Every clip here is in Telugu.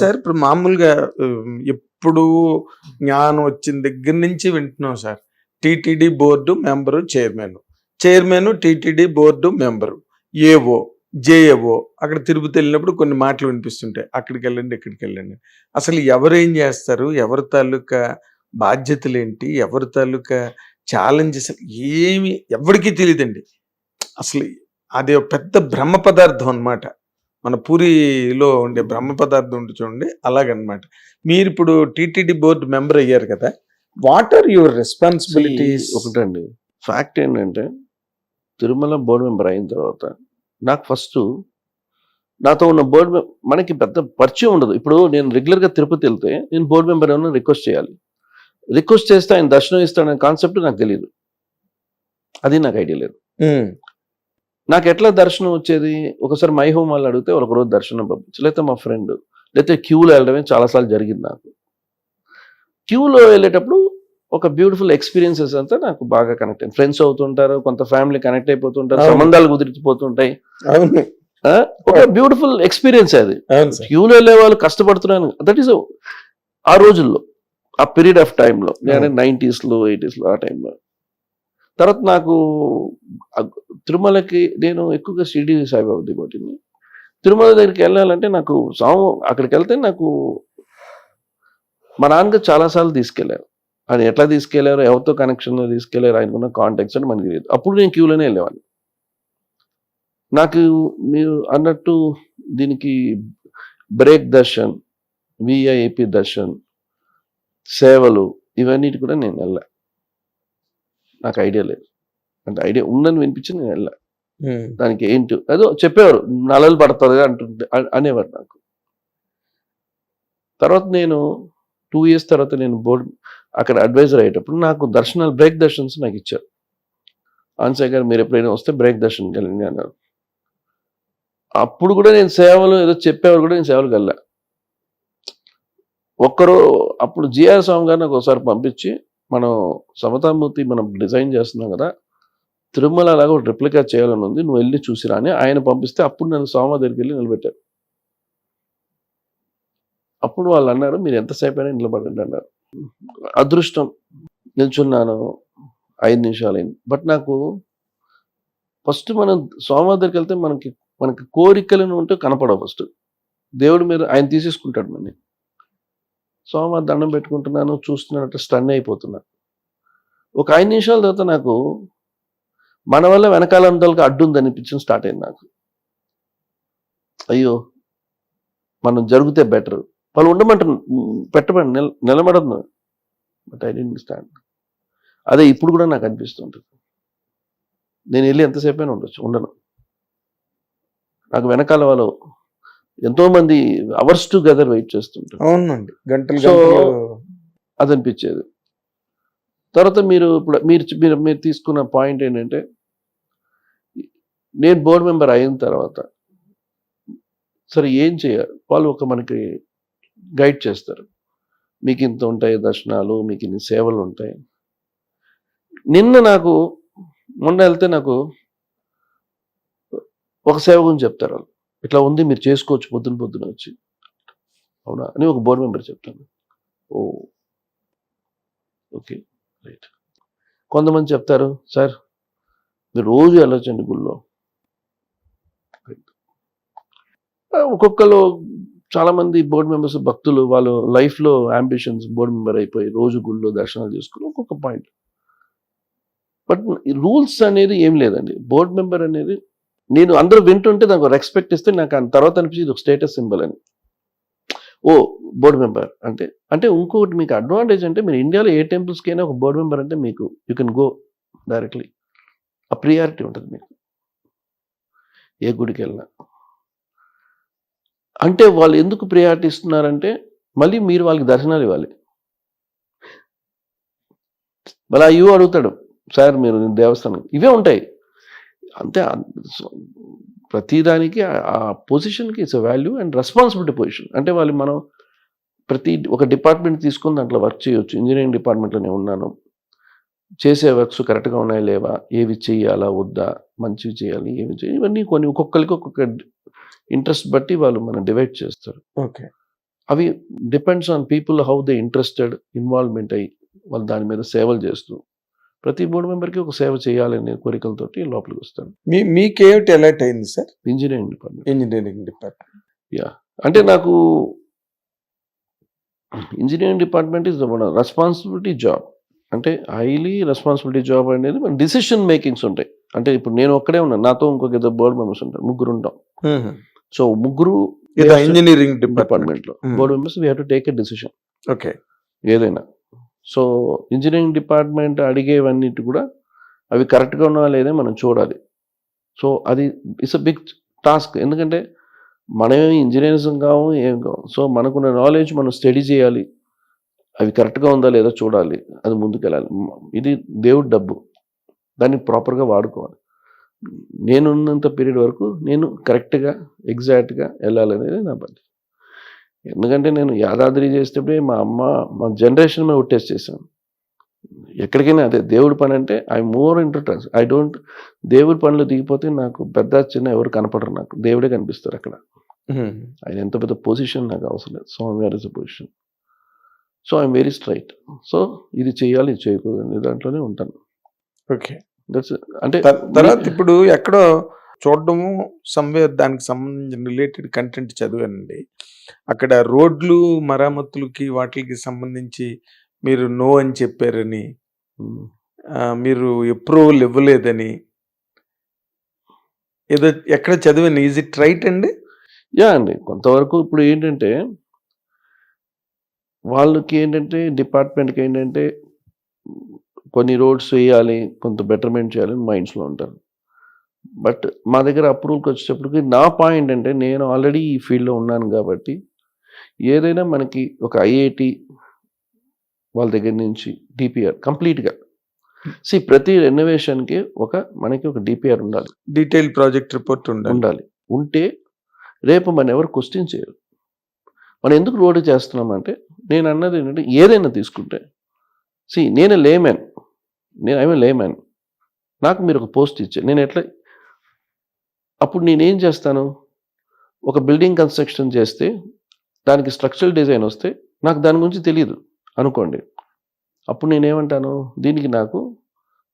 సార్ ఇప్పుడు మామూలుగా ఎప్పుడు జ్ఞానం వచ్చిన దగ్గర నుంచి వింటున్నాం sir. TTD board member chairman. Chairman TTD board member. AO JAO అక్కడ తిరుపతి వెళ్ళినప్పుడు కొన్ని మాటలు వినిపిస్తుంటాయి. అక్కడికి వెళ్ళండి ఇక్కడికి వెళ్ళండి. అసలు ఎవరు ఏం చేస్తారు? ఎవరి తాలూకా బాధ్యతలు ఏంటి ఎవరి తాలూకా ఛాలెంజెస్ ఏమి ఎవరికీ తెలియదండి అసలు అది ఒక పెద్ద బ్రహ్మ పదార్థం అన్నమాట. మన పూరిలో ఉండే బ్రహ్మ పదార్థం ఉంటుంది చూడండి అలాగనమాట. మీరు ఇప్పుడు టీటీడీ బోర్డు మెంబర్ అయ్యారు కదా వాట్ ఆర్ యువర్ రెస్పాన్సిబిలిటీస్ ఒకటండి. ఫ్యాక్ట్ ఏంటంటే తిరుమల బోర్డు మెంబర్ అయిన తర్వాత నాకు ఫస్ట్ నాతో ఉన్న బోర్డు మనకి పెద్ద పరిచయం ఉండదు. ఇప్పుడు నేను రెగ్యులర్గా తిరుపతి వెళ్తే నేను బోర్డు మెంబర్ ఏమన్నా రిక్వెస్ట్ చేయాలి. రిక్వెస్ట్ చేస్తే ఆయన దర్శనం ఇస్తాడనే కాన్సెప్ట్ నాకు తెలియదు అది నాకు ఐడియా లేదు. నాకు ఎట్లా దర్శనం వచ్చేది? ఒకసారి మై హోమ్ వాళ్ళు అడిగితే ఒక రోజు దర్శనం పంపించు లేకపోతే మా ఫ్రెండ్ లేకపోతే క్యూలో వెళ్ళడమే చాలాసార్లు జరిగింది నాకు. క్యూలో వెళ్ళేటప్పుడు ఒక బ్యూటిఫుల్ ఎక్స్పీరియన్సెస్ అంతా నాకు బాగా కనెక్ట్ అయింది. ఫ్రెండ్స్ అవుతుంటారు కొంత ఫ్యామిలీ కనెక్ట్ అయిపోతుంటారు. సంబంధాలు కుదిరిపోతుంటాయి? ఒక బ్యూటిఫుల్ ఎక్స్పీరియన్స్ అది. క్యూలో వెళ్ళే వాళ్ళు కష్టపడుతున్నాను. దట్ ఈస్ ఆ రోజుల్లో ఆ పీరియడ్ ఆఫ్ టైంలో నేను. నైంటీస్లో ఎయిటీస్లో ఆ టైంలో తర్వాత నాకు తిరుమలకి నేను ఎక్కువగా షిరిడి సాయిబాబా దిగొట్టింది తిరుమల దగ్గరికి వెళ్ళాలంటే నాకు సాము అక్కడికి వెళ్తే నాకు మా నాన్నగారు చాలాసార్లు తీసుకెళ్ళారు. ఆయన ఎట్లా తీసుకెళ్ళారు ఎవరితో కనెక్షన్లో తీసుకెళ్ళారు ఆయనకున్న కాంటాక్ట్స్ అని మనకి తెలియదు. అప్పుడు నేను క్యూలోనే వెళ్ళేవాడిని. నాకు మీరు అన్నట్టు దీనికి బ్రేక్ దర్శన్ విఐఏపీ దర్శన్ సేవలు ఇవన్నిటి కూడా నేను వెళ్ళా. నాకు ఐడియా లేదు. అంటే ఐడియా ఉందని వినిపించి నేను వెళ్ళా. దానికి ఏంటి? ఏదో చెప్పేవారు నలలు పడుతుంది అంటుంటే అనేవారు నాకు. తర్వాత నేను టూ ఇయర్స్ తర్వాత నేను బోర్డు అక్కడ అడ్వైజర్ అయ్యేటప్పుడు నాకు దర్శనాలు బ్రేక్ దర్శన్స్ నాకు ఇచ్చారు. ఆన్సర్ గారు మీరు ఎప్పుడైనా వస్తే బ్రేక్ దర్శనం వెళ్ళండి అన్నారు. అప్పుడు కూడా నేను సేవలు ఏదో చెప్పేవారు కూడా నేను సేవలకు వెళ్ళా. ఒక్కరో అప్పుడు జిఆర్ స్వామి గారు నాకు ఒకసారి పంపించి మనం సమతామూర్తి మనం డిజైన్ చేస్తున్నాం కదా తిరుమల లాగా ఒక రిప్లికా చేయాలని ఉంది నువ్వు వెళ్ళి చూసిరా అని ఆయన పంపిస్తే అప్పుడు నేను స్వామి దగ్గరికి వెళ్ళి నిలబెట్టాను అప్పుడు వాళ్ళు అన్నారు మీరు ఎంతసేపు అయినా నిలబడండి అన్నారు. అదృష్టం నిల్చున్నాను ఐదు నిమిషాలు అయింది బట్ నాకు ఫస్ట్ మనం స్వామి దగ్గరికి వెళ్తే మనకి మనకి కోరికలను ఉంటే కనపడవు ఫస్ట్. దేవుడు మీరు ఆయన తీసేసుకుంటాడు మనని. స్వామి దండం పెట్టుకుంటున్నాను చూస్తున్నాను స్టన్ అయిపోతున్నాను ఒక ఐదు నిమిషాల తర్వాత నాకు మన వల్ల వెనకాలందరికి అడ్డు ఉంది అనిపించడం స్టార్ట్ అయింది నాకు. అయ్యో మనం జరిగితే బెటర్. వాళ్ళు ఉండమంటారు పెట్టబడి నిల నిలబడదు బట్ ఐ డెంట్ స్టాండ్ అదే ఇప్పుడు కూడా నాకు అనిపిస్తుంటుంది. నేను వెళ్ళి ఎంతసేపు అయినా ఉండొచ్చు ఉండను. నాకు వెనకాల వాళ్ళు ఎంతో మంది అవర్స్ టుగెదర్ వెయిట్ చేస్తుంటారు. అవునండి. గంటలు అది అనిపించేది తర్వాత మీరు ఇప్పుడు మీరు మీరు మీరు తీసుకున్న పాయింట్ ఏంటంటే నేను బోర్డు మెంబర్ అయిన తర్వాత సరే ఏం చేయాలి? వాళ్ళు ఒక మనకి గైడ్ చేస్తారు. మీకు ఇంత ఉంటాయి దర్శనాలు మీకు ఇన్ని సేవలు ఉంటాయి. నిన్న నాకు మొన్న వెళ్తే నాకు ఒక సేవ గురించి చెప్తారు వాళ్ళు. ఇట్లా ఉంది మీరు చేసుకోవచ్చు పొద్దున పొద్దున వచ్చి. అవునా? అని ఒక బోర్డు మెంబర్ చెప్తాను. ఓ. Okay right. కొంతమంది చెప్తారు సార్ మీరు రోజు వెళ్ళొచ్చండి గుళ్ళో. ఒక్కొక్కరు చాలామంది బోర్డు మెంబర్స్ భక్తులు వాళ్ళు లైఫ్లో అంబిషన్స్ బోర్డు మెంబర్ అయిపోయి రోజు గుళ్ళో దర్శనాలు చేసుకుని ఒక్కొక్క పాయింట్ బట్ రూల్స్ అనేది ఏం లేదండి. బోర్డు మెంబర్ అనేది నేను అందరూ వింటుంటే నాకు రెస్పెక్ట్ ఇస్తే నాకు ఆ తర్వాత అనిపించింది ఒక స్టేటస్ సింబల్ అని. ఓ బోర్డు మెంబర్ అంటే అంటే ఇంకొకటి మీకు అడ్వాంటేజ్ అంటే మీరు ఇండియాలో ఏ టెంపుల్స్కి అయినా ఒక బోర్డు మెంబర్ అంటే మీకు యూ కెన్ గో డైరెక్ట్లీ ఆ ప్రియారిటీ ఉంటుంది మీకు. ఏ గుడికి వెళ్ళినా. అంటే వాళ్ళు ఎందుకు ప్రియారిటీ ఇస్తున్నారంటే మళ్ళీ మీరు వాళ్ళకి దర్శనాలు ఇవ్వాలి. మళ్ళీ అయ్యో అడుగుతాడు సార్ మీరు దేవస్థానం ఇవే ఉంటాయి. అంతే ప్రతిదానికి ఆ- పొజిషన్కి it's value and responsibility position అంటే వాళ్ళు మనం ప్రతి ఒక డిపార్ట్మెంట్ తీసుకుని దాంట్లో వర్క్ చేయొచ్చు. ఇంజనీరింగ్ డిపార్ట్మెంట్లోనే ఉన్నాను. చేసే వర్క్స్ కరెక్ట్గా ఉన్నాయా లేవా? ఏవి చేయాలా? వద్దా? మంచివి చేయాలి? ఏవి చేయాలి? ఇవన్నీ కొన్ని ఒక్కొక్కరికి ఒక్కొక్క ఇంట్రెస్ట్ బట్టి వాళ్ళు మనం డివైడ్ చేస్తారు. ఓకే. అవి depends on people how they interested involvement అయ్యి వాళ్ళు దాని మీద సేవలు చేస్తూ ప్రతి బోర్డు మెంబర్కి ఒక సేవ చేయాలనే కోరికలతోటి లోపలికి వస్తాను మీ మీకేమిటి ఎలర్ట్ అయింది sir? Engineering department engineering department అంటే నాకు ఇంజనీరింగ్ డిపార్ట్మెంట్ ఇస్ మన రెస్పాన్సిబిలిటీ జాబ్ అంటే హైలీ రెస్పాన్సిబిలిటీ జాబ్ అనేది మన డిసిషన్ మేకింగ్స్ ఉంటాయి. అంటే ఇప్పుడు నేను ఒక్కడే ఉన్నాను నాతో ఇంకొక ఇద్దరు బోర్డు మెంబర్స్ ఉంటారు ముగ్గురు ఉంటాం. సో ముగ్గురు ఇంజనీరింగ్ డిపార్ట్మెంట్ డిపార్ట్మెంట్లో. Hmm. Board members we have to take a decision okay ఏదైనా. సో ఇంజనీరింగ్ డిపార్ట్మెంట్ అడిగేవన్నిటి కూడా అవి కరెక్ట్గా ఉన్నా లేదా మనం చూడాలి. సో అది ఇట్స్ అ బిగ్ టాస్క్. ఎందుకంటే మనమే ఇంజనీర్స్ కావు ఏం కావు సో మనకున్న నాలెడ్జ్ మనం స్టడీ చేయాలి. అవి కరెక్ట్గా ఉందా లేదా చూడాలి. అది ముందుకెళ్ళాలి. ఇది దేవుడి డబ్బు. దాన్ని ప్రాపర్గా వాడుకోవాలి. నేనున్నంత పీరియడ్ వరకు నేను కరెక్ట్గా ఎగ్జాక్ట్గా వెళ్ళాలనేది నా బాధ్యత. ఎందుకంటే నేను యాదాద్రి చేసేటప్పుడే మా అమ్మ మా జనరేషన్ మీద ఒట్టేసి చేశాను. ఎక్కడికైనా అదే దేవుడి పని అంటే I more interest I don't దేవుడి పనులు దిగిపోతే నాకు పెద్ద చిన్న ఎవరు కనపడరు నాకు. దేవుడే కనిపిస్తారు అక్కడ. ఆయన ఎంత పెద్ద పొజిషన్ నాకు అవసరం లేదు. స్వామివారి is position. So I'm very straight. So ఇది చేయాలి ఇది చేయకూడదు దాంట్లోనే ఉంటాను. ఓకే. దట్స్ అంటే తర్వాత ఇప్పుడు ఎక్కడో చూడడము సమ్వేర్ దానికి సంబంధించిన రిలేటెడ్ కంటెంట్ చదివానండి. అక్కడ రోడ్లు మరామతులకి వాటికి సంబంధించి మీరు నో అని చెప్పారని మీరు అప్రూవల్ ఇవ్వలేదని. ఏదో ఎక్కడ చదివాను? ఈజ్ ఇట్ రైట్ అండి? యా అండి. కొంతవరకు ఇప్పుడు ఏంటంటే వాళ్ళకి ఏంటంటే డిపార్ట్మెంట్కి ఏంటంటే కొన్ని రోడ్స్ వేయాలి కొంత బెటర్మెంట్ చేయాలని మైండ్స్లో ఉంటారు. బట్ మా దగ్గర అప్రూవల్కి వచ్చేటప్పటికి నా పాయింట్ అంటే నేను ఆల్రెడీ ఈ ఫీల్డ్లో ఉన్నాను కాబట్టి ఏదైనా మనకి ఒక ఐఐటి వాళ్ళ దగ్గర నుంచి డిపిఆర్ కంప్లీట్గా. సి ప్రతి రెనోవేషన్కి ఒక మనకి ఒక డిపిఆర్ ఉండాలి. డీటెయిల్ ప్రాజెక్ట్ రిపోర్ట్ ఉండాలి. ఉండాలి. ఉంటే రేపు మన ఎవరు క్వశ్చన్ చేయరు. మనం ఎందుకు రోడ్డు చేస్తున్నామంటే నేను అన్నది ఏంటంటే ఏదైనా తీసుకుంటే సి నేను లేమ్యాన్ నేను ఐఎమ్ లేమ్యాన్ నాకు మీరు ఒక పోస్ట్ ఇచ్చారు. నేను ఎట్లా అప్పుడు నేనేం చేస్తాను? ఒక బిల్డింగ్ కన్స్ట్రక్షన్ చేస్తే దానికి స్ట్రక్చరల్ డిజైన్ వస్తే నాకు దాని గురించి తెలియదు అనుకోండి. అప్పుడు నేనేమంటాను? దీనికి నాకు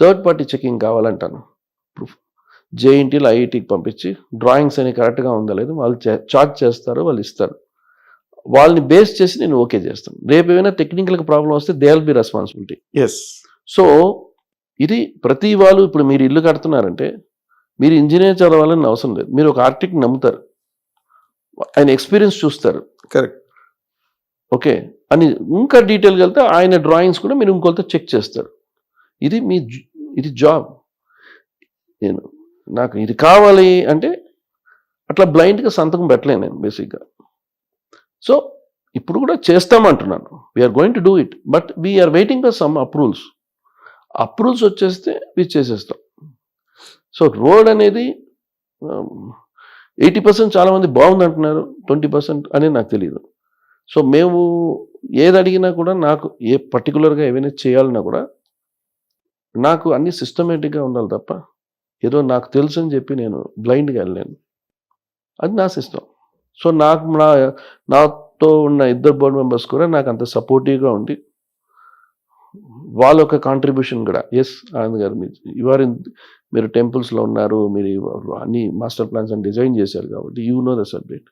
థర్డ్ పార్టీ చెకింగ్ కావాలంటాను. ప్రూఫ్. జేఎన్టీలో ఐఐటికి పంపించి డ్రాయింగ్స్ అని కరెక్ట్గా ఉందా లేదు వాళ్ళు చార్జ్ చేస్తారు వాళ్ళు ఇస్తారు. వాళ్ళని బేస్ చేసి నేను ఓకే చేస్తాను. రేపు ఏమైనా టెక్నికల్ ప్రాబ్లం వస్తే they will be responsibility. Yes so ఇది ప్రతి వాళ్ళు ఇప్పుడు మీరు ఇల్లు కడుతున్నారంటే మీరు ఇంజనీర్ చదవాలని అవసరం లేదు. మీరు ఒక ఆర్టిక్ నమ్ముతారు. ఆయన ఎక్స్పీరియన్స్ చూస్తారు. Correct okay? అని ఇంకా డీటెయిల్గా వెళ్తే ఆయన డ్రాయింగ్స్ కూడా మీరు ఇంకొకరితో చెక్ చేస్తారు. ఇది మీ ఇది జాబ్. నేను నాకు ఇది కావాలి అంటే అట్లా బ్లైండ్గా సంతకం పెట్టలేను నేను బేసిక్గా. సో ఇప్పుడు కూడా చేస్తామంటున్నాను. We're going to do it but we're waiting for some approvals approvals వచ్చేస్తే ఇది చేసేస్తాం. సో రోడ్ అనేది ఎయిటీ పర్సెంట్ చాలామంది బాగుంది అంటున్నారు ట్వంటీ పర్సెంట్ అనేది నాకు తెలియదు సో మేము ఏది అడిగినా కూడా నాకు ఏ పర్టికులర్గా ఏమైనా చేయాలన్నా కూడా నాకు అన్ని సిస్టమేటిక్గా ఉండాలి తప్ప ఏదో నాకు తెలుసు అని చెప్పి నేను బ్లైండ్గా వెళ్ళలేను. అది నా సిస్టమ్ సో నాకు నా నాతో ఉన్న ఇద్దరు బోర్డు మెంబర్స్ కూడా నాకు అంత సపోర్టివ్గా ఉండి వాళ్ళ యొక్క కాంట్రిబ్యూషన్ కూడా. ఎస్ ఆనంద్ గారు మీరు ఇన్ మీరు టెంపుల్స్లో ఉన్నారు మీరు అన్ని మాస్టర్ ప్లాన్స్ అని డిజైన్ చేశారు కాబట్టి you know the subject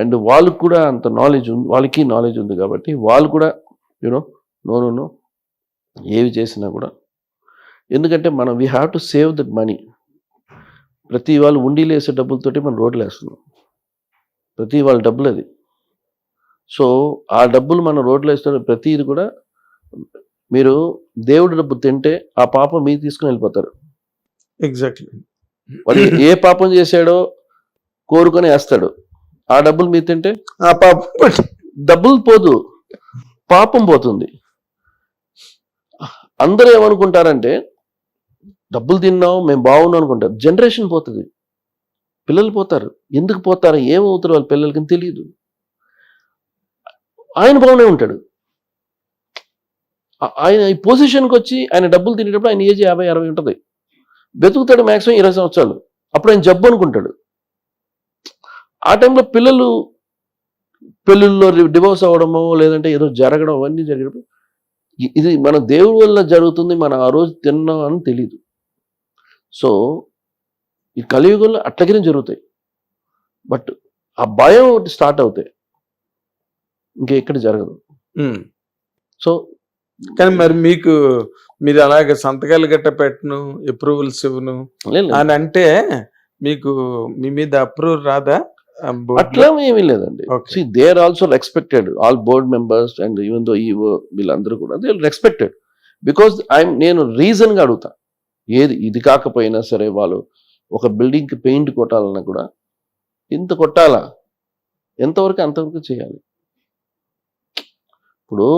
and వాళ్ళకు కూడా అంత నాలెడ్జ్ ఉంది వాళ్ళకి నాలెడ్జ్ ఉంది కాబట్టి వాళ్ళు కూడా యూనో నో నో నో ఏవి చేసినా కూడా. ఎందుకంటే మనం we have to save that money ప్రతి వాళ్ళు ఉండీలు వేసే డబ్బులతోటి మనం రోడ్లు వేస్తున్నాం. ప్రతి వాళ్ళ డబ్బులు అది. సో ఆ డబ్బులు మనం రోడ్లు వేస్తున్న ప్రతిది కూడా మీరు దేవుడి డబ్బు తింటే ఆ పాపం మీరు తీసుకుని వెళ్ళిపోతారు. ఎగ్జాక్ట్లీ వాడు ఏ పాపం చేశాడో కోరుకొని వేస్తాడు. ఆ డబ్బులు మీరు తింటే ఆ పాప డబ్బులు పోదు. పాపం పోతుంది. అందరూ ఏమనుకుంటారంటే డబ్బులు తిన్నాం మేము బాగున్నాం అనుకుంటారు. జనరేషన్ పోతుంది. పిల్లలు పోతారు. ఎందుకు పోతారు? ఏమవుతారు వాళ్ళ పిల్లలకి తెలియదు ఆయన బాగునే ఉంటాడు. ఆయన ఈ పొజిషన్కి వచ్చి ఆయన డబ్బులు తినేటప్పుడు ఆయన ఏజ్ యాభై అరవై ఉంటుంది. బతుకుతాడు మ్యాక్సిమం ఇరవై సంవత్సరాలు. అప్పుడు ఆయన జబ్బు అనుకుంటాడు. ఆ టైంలో పిల్లలు పెళ్ళిళ్ళలో డివోర్స్ అవ్వడమో లేదంటే ఏదో జరగడం అవన్నీ ఇ- ఇది మన దేవుడి వల్ల జరుగుతుంది మనం ఆ రోజు తిన్నాం అని తెలియదు సో ఈ కలియుగంలో అట్లగినే జరుగుతాయి. బట్ ఆ భయం ఒకటి స్టార్ట్ అవుతాయి. ఇంకా ఎక్కడ జరగదు. సో కానీ మరి మీకు మీరు అలాగే సంతకాలు గట్ట పెట్టను అప్రూవల్స్ ఇవ్వను అని అంటే మీకు మీ మీద అప్రూవ్ రాదా? అట్లా ఏమీ లేదండి. See they are also respected all board members and even though ఈ వీళ్ళందరూ కూడా దే రెస్పెక్టెడ్ బికాస్ ఐ నేను రీజన్గా అడుగుతా. ఏది ఇది కాకపోయినా సరే వాళ్ళు ఒక బిల్డింగ్కి పెయింట్ కొట్టాలన్నా కూడా ఇంత కొట్టాలా? ఎంతవరకు అంతవరకు చేయాలి? ఇప్పుడు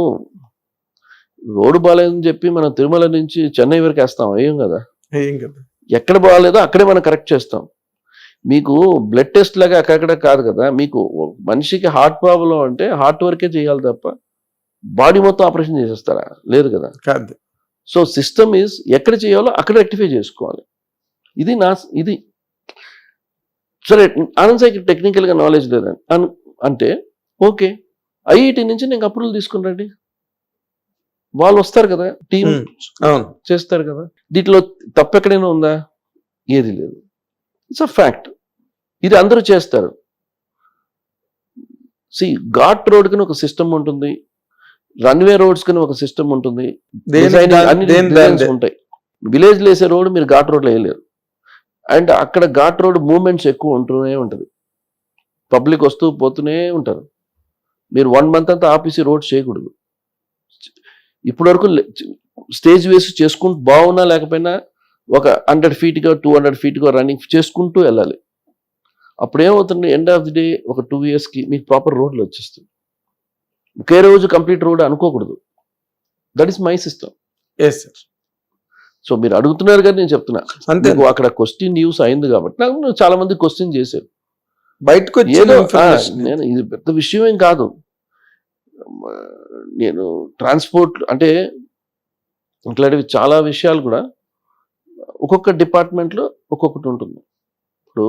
రోడ్డు బాగాలేదని చెప్పి మనం తిరుమల నుంచి చెన్నై వరకు వేస్తాం ఏం కదా? ఏం కదా? ఎక్కడ బాగాలేదో అక్కడే మనం కరెక్ట్ చేస్తాం. మీకు బ్లడ్ టెస్ట్ లాగా అక్కడక్కడ కాదు కదా? మీకు మనిషికి హార్ట్ ప్రాబ్లం అంటే హార్ట్ వరకే చేయాలి తప్ప బాడీ మొత్తం ఆపరేషన్ చేసేస్తారా? లేదు కదా? కాదు. సో సిస్టమ్ ఈజ్ ఎక్కడ చేయాలో అక్కడ రెక్టిఫై చేసుకోవాలి. ఇది నా ఇది సరే ఆనంద్ సాయికి టెక్నికల్గా నాలెడ్జ్ లేదండి. అంటే ఓకే. ఐఐటి నుంచి నేను అప్రూవల్ తీసుకున్నాండి వాళ్ళు వస్తారు కదా టీం చేస్తారు కదా. దీంట్లో తప్పు ఎక్కడైనా ఉందా? ఏది లేదు. ఇట్స్ అ ఫ్యాక్ట్ ఇది అందరూ చేస్తారు. సి ఘాట్ రోడ్ కని ఒక సిస్టమ్ ఉంటుంది. రన్వే రోడ్స్ కని ఒక సిస్టమ్ ఉంటుంది. ఉంటాయి. విలేజ్ లేసే రోడ్ మీరు ఘాట్ రోడ్లో వేయలేరు. అండ్ అక్కడ ఘాట్ రోడ్ మూవ్మెంట్స్ ఎక్కువ ఉంటూనే ఉంటుంది. పబ్లిక్ వస్తూ పోతూనే ఉంటారు. మీరు వన్ మంత్ అంతా ఆపేసి రోడ్ చేయకూడదు. ఇప్పటి వరకు స్టేజ్ వేసి చేసుకుంటూ బాగున్నా లేకపోయినా ఒక హండ్రెడ్ ఫీట్గా టూ హండ్రెడ్ ఫీట్గా రన్నింగ్ చేసుకుంటూ వెళ్ళాలి. అప్పుడు ఏమవుతుంది ఎండ్ ఆఫ్ ది డే ఒక టూ ఇయర్స్కి మీకు ప్రాపర్ రోడ్లు వచ్చేస్తుంది. ఒకే రోజు కంప్లీట్ రోడ్ అనుకోకూడదు. That is my system. Yes sir so మీరు అడుగుతున్నారు కానీ నేను చెప్తున్నా. అంతే. అక్కడ క్వశ్చన్ న్యూస్ అయింది కాబట్టి నాకు చాలా మంది క్వశ్చన్ చేశారు. బయటకు ఏదో. నేను ఇది పెద్ద విషయం ఏం కాదు. నేను ట్రాన్స్పోర్ట్ అంటే ఇట్లాంటివి చాలా విషయాలు కూడా ఒక్కొక్క డిపార్ట్మెంట్లో ఒక్కొక్కటి ఉంటుంది. ఇప్పుడు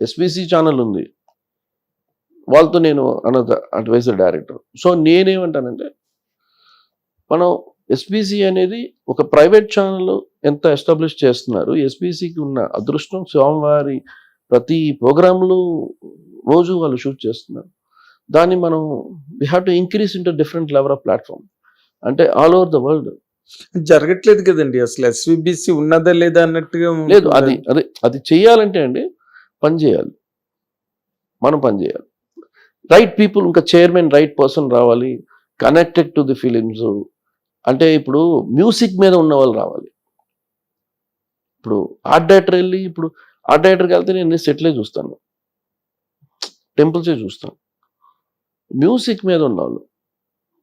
ఎస్బీసీ ఛానల్ ఉంది. వాళ్ళతో నేను అనద అడ్వైజర్ డైరెక్టర్. సో నేనేమంటానంటే మనం ఎస్బీసీ అనేది ఒక ప్రైవేట్ ఛానల్ ఎంత ఎస్టాబ్లిష్ చేస్తున్నారు ఎస్బీసీకి ఉన్న అదృష్టం స్వామివారి ప్రతి ప్రోగ్రాంలు రోజు వాళ్ళు షూట్ చేస్తున్నారు. దాన్ని మనం we have to increase into different level of platform అంటే ఆల్ ఓవర్ ద వరల్డ్ జరగట్లేదు కదండి అసలు ఎస్విబిసి ఉన్నదా లేదా అన్నట్టుగా లేదు. అది అదే అది చేయాలంటే అండి పని చేయాలి. మనం పని చేయాలి. రైట్ పీపుల్ ఇంకా చైర్మన్ రైట్ పర్సన్ రావాలి. కనెక్టెడ్ టు ది ఫిలిమ్స్ అంటే ఇప్పుడు మ్యూజిక్ మీద ఉన్న వాళ్ళు రావాలి. ఇప్పుడు ఆర్ట్ డైరెక్టర్ వెళ్ళి ఇప్పుడు ఆర్ట్ డైరెక్టర్కి వెళ్తే నేను సెటిలే చూస్తాను. టెంపుల్సే చూస్తాను. మ్యూజిక్ మీద ఉన్న వాళ్ళు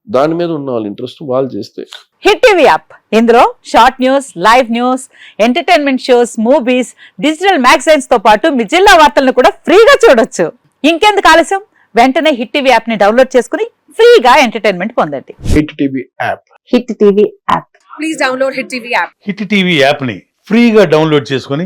దాని మీద ఉన్న వాళ్ళు ఇంట్రెస్ట్ వాళ్ళు చేస్తే. Hit TV app. ఇందులో short news live news entertainment shows movies digital మ్యాగజైన్స్తో పాటు మీ జిల్లా వార్తలను కూడా ఫ్రీగా చూడొచ్చు. ఇంకెందుకు ఆలస్యం? వెంటనే హిట్ టీవీ యాప్ని డౌన్లోడ్ చేసుకుని ఫ్రీగా ఎంటర్టైన్మెంట్ పొందండి. Hit TV app. Hit TV app. Please download Hit TV app. Hit TV యాప్ని ఫ్రీగా డౌన్లోడ్ చేసుకొని